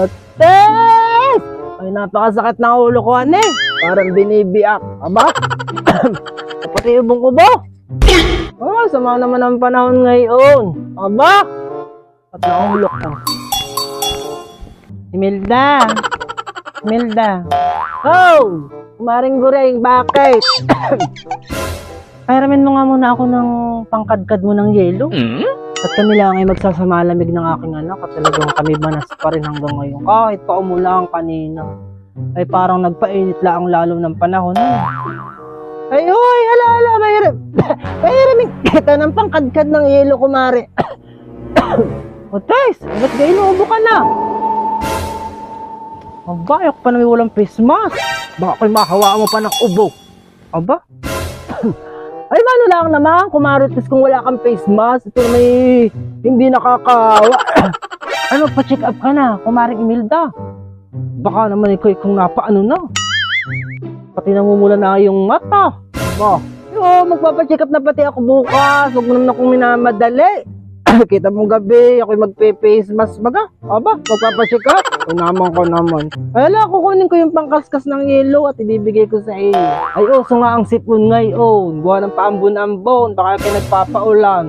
Ates! Ay, napakasakit ng ulo ko, ane. Parang binibiak. Aba? Pati yung ubo. Oh, sama naman ang panahon ngayon. Aba? At nahulok ka. Imelda. Imelda. Oh! Kumaring gureng, bakit? Pairamin mo nga muna ako ng pangkadkad mo ng yelo. At kami lang ay magsasamalamig ng aking anak at talagang kami banas pa rin hanggang ngayon. Kahit pa umulang kanina. Ay parang nagpainit lang lalo ng panahon. Ay, hoy, ala, ala, mayroon. Mayroon kita ng pangkadkad ng yelo, kumari. o, Tess, ba't kayo inuubo ka na? Aba, ayok pa namin walang face mask. Baka ako'y mahawa mo pa ng ubo. Aba? Ay, mano lang naman, kumarites kung wala kang face mask. Na may hindi nakakawa. ano, pa-check up ka na, kumaring Imelda. Baka naman ikaw kung napaano na. Pati namumula na yung mata. Ba? Oo, magpapacheck up na pati ako bukas. Huwag mo naman akong minamadali. Kita mo gabi, ako'y magpe-face mask baga. Aba, magpapacheck up. O naman ko naman. Ay, ala, kukunin ko yung pangkaskas ng yelo at ibibigay ko sa iyo. Ay, uso nga ang sipon ngayon. Buwan ng paambon-ambon. Baka kayo nagpapaulan.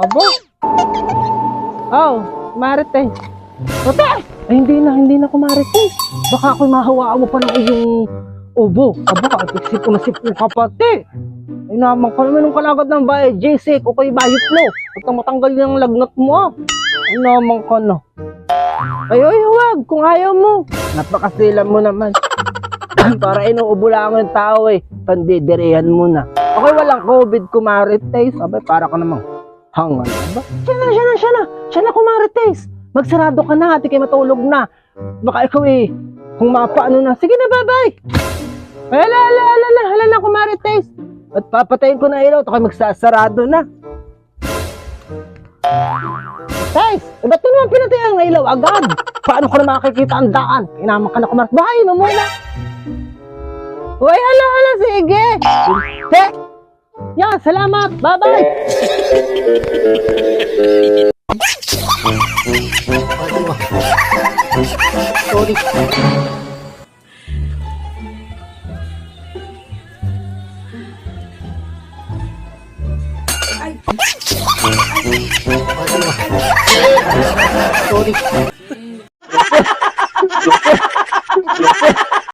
Aba? Oh, Marites. Ote! Ay, hindi na, hindi na kumarites. Baka ako'y mahawaan mo pa ng iyong ubo. Aba, ko na sipon ka pati. Ay naman ka naman ng kalagad ng bahay, J-Sick, o kay bayot mo. Huwag matanggal yung lagnat mo ah. Ay naman ka na. Ay, ay, huwag, kung ayaw mo. Napakasila mo naman. Para inuubo lang ang tao eh. Pandidirihan mo na. Okay, walang COVID, kumarites. Abay, para ka namang hangal. Aba, siya na, siya na, siya na. Siya na, kumarites. Magsarado ka na, ati kayo matulog na. Baka ikaw eh, kung mapaano na. Sige na, bye-bye. Hala, hala, hala At papatayin ko na ilaw, at ako'y magsasarado na. Guys, eh, ba't naman pinatay ang ilaw agad? Paano ko na makikita ang daan? Inaman ka na kumaras. Bahay mo muna. Uy, hala, hala, sige. Te. Yan, salamat. Bye-bye. Sorry. Sorry.